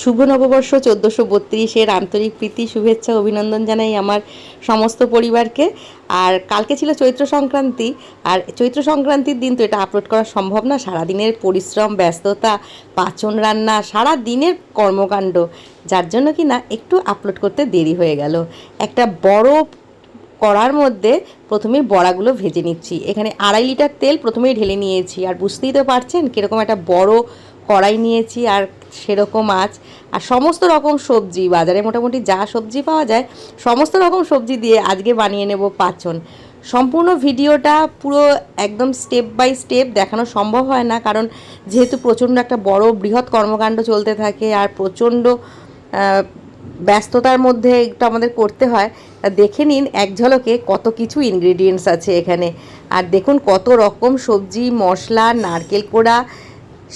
শুভ নববর্ষ চোদ্দোশো বত্রিশের আন্তরিক প্রীতি, শুভেচ্ছা, অভিনন্দন জানাই আমার সমস্ত পরিবারকে। আর কালকে ছিল চৈত্র সংক্রান্তি, আর চৈত্র সংক্রান্তির দিন তো এটা আপলোড করা সম্ভব না। সারাদিনের পরিশ্রম, ব্যস্ততা, পাচন রান্না, সারা দিনের কর্মকাণ্ড, যার জন্য কি না একটু আপলোড করতে দেরি হয়ে গেল। একটা বড় কড়ার মধ্যে প্রথমে বড়াগুলো ভেজে নিচ্ছি। এখানে আড়াই লিটার তেল প্রথমেই ঢেলে নিয়েছি। আর বুঝতেই তো পারছেন কীরকম একটা বড় কড়াই নিয়েছি আর সেরকম মাছ আর সমস্ত রকম সবজি, বাজারে মোটামুটি যা সবজি পাওয়া যায়, সমস্ত রকম সবজি দিয়ে আজকে বানিয়ে নেব পাচন। সম্পূর্ণ ভিডিওটা পুরো একদম স্টেপ বাই স্টেপ দেখানো সম্ভব হয় না, কারণ যেহেতু প্রচণ্ড একটা বড় বৃহৎ কর্মকাণ্ড চলতে থাকে আর প্রচণ্ড ব্যস্ততার মধ্যে একটু আমাদের করতে হয়, তা দেখে নিন এক ঝলকে কত কিছু ইনগ্রেডিয়েন্টস আছে এখানে। আর দেখুন কত রকম সবজি, মশলা, নারকেল কোড়া,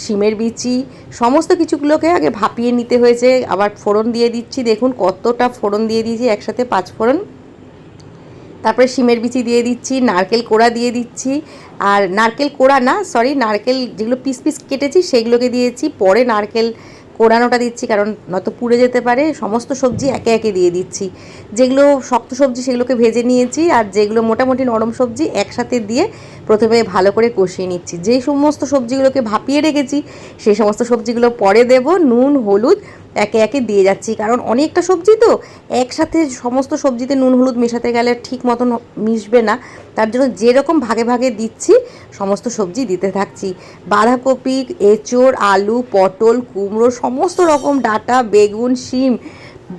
শিমের বিচি, সমস্ত কিছুগুলোকে আগে ভাপিয়ে নিতে হয়েছে। আবার ফোড়ন দিয়ে দিচ্ছি, দেখুন কতটা ফোড়ন দিয়ে দিয়েছি, একসাথে পাঁচ ফোড়ন। তারপরে শিমের বিচি দিয়ে দিচ্ছি, নারকেল কোড়া দিয়ে দিচ্ছি। আর নারকেল কোড়া না সরি নারকেল যেগুলো পিস পিস কেটেছি, সেগুলোকে দিয়েছি। পরে নারকেল কোড়ানোটা দিচ্ছি, কারণ নয়তো পুড়ে যেতে পারে। সমস্ত সবজি একে একে দিয়ে দিচ্ছি। যেগুলো শক্ত সবজি সেগুলোকে ভেজে নিয়েছি, আর যেগুলো মোটামুটি নরম সবজি একসাথে দিয়ে প্রথমে ভালো করে কষিয়ে নিচ্ছি। যেই সমস্ত সবজিগুলোকে ভাপিয়ে রেখেছি, সেই সমস্ত সবজিগুলো পরে দেব, নুন, হলুদ একে একে দিয়ে যাচ্ছি। কারণ অনেকটা সবজি তো, একসাথে সমস্ত সবজিতে নুন, হলুদ মেশাতে গেলে ঠিক মতন মিশবে না। তার জন্য যেরকম ভাগে ভাগে দিচ্ছি, সমস্ত সবজি দিতে থাকছি। বাঁধাকপি, এঁচোড়, আলু, পটল, কুমড়ো, সমস্ত রকম ডাটা, বেগুন, শিম,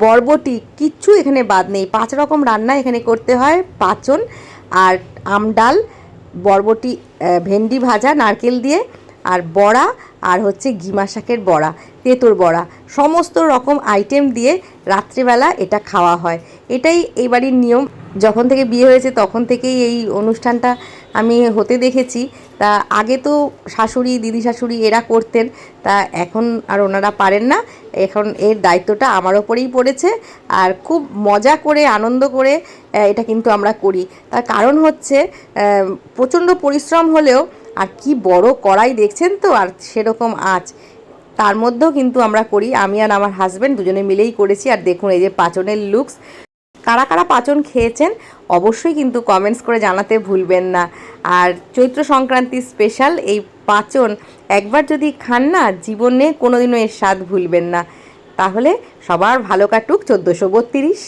বরবটি, কিচ্ছু এখানে বাদ নেই। পাঁচ রকম রান্না এখানে করতে হয়, পাচন আর আমডাল বরবটি ভেন্ডি ভাজা, নারকেল দিয়ে। আর বড়া, আর হচ্ছে ঘিমা শাকের বড়া তেঁতুর বড়া। সমস্ত রকম আইটেম দিয়ে রাত্রিবেলা এটা খাওয়া হয়। এটাই এই বাড়ির নিয়ম। যখন থেকে বিয়ে হয়েছে তখন থেকেই এই অনুষ্ঠানটা আমি হতে দেখেছি। তা আগে তো শাশুড়ি, দিদি শাশুড়ি এরা করতেন। তা এখন আর ওনারা পারেন না। এখন এর দায়িত্বটা আমার ওপরেই পড়েছে। আর খুব মজা করে, আনন্দ করে এটা কিন্তু আমরা করি। তার কারণ হচ্ছে প্রচণ্ড পরিশ্রম হলেও আর কি বড় কড়াই দেখছেন তো? আর সেরকম আঁচ। তার মধ্যেও কিন্তু আমরা করি। আমি আর আমার হাজব্যান্ড দুজনে মিলেই করেছি। আর দেখুন, এই যে পাচনের লুকস কারা কারা পাচন খেয়েছেন, অবশ্যই কিন্তু কমেন্টস করে জানাতে ভুলবেন না। আর চৈত্র সংক্রান্তি স্পেশাল এই পাচন একবার যদি খান না, জীবনে কোনোদিনও এর স্বাদ ভুলবেন না। তাহলে সবার ভালো কাটুক চোদ্দোশো বত্রিশ।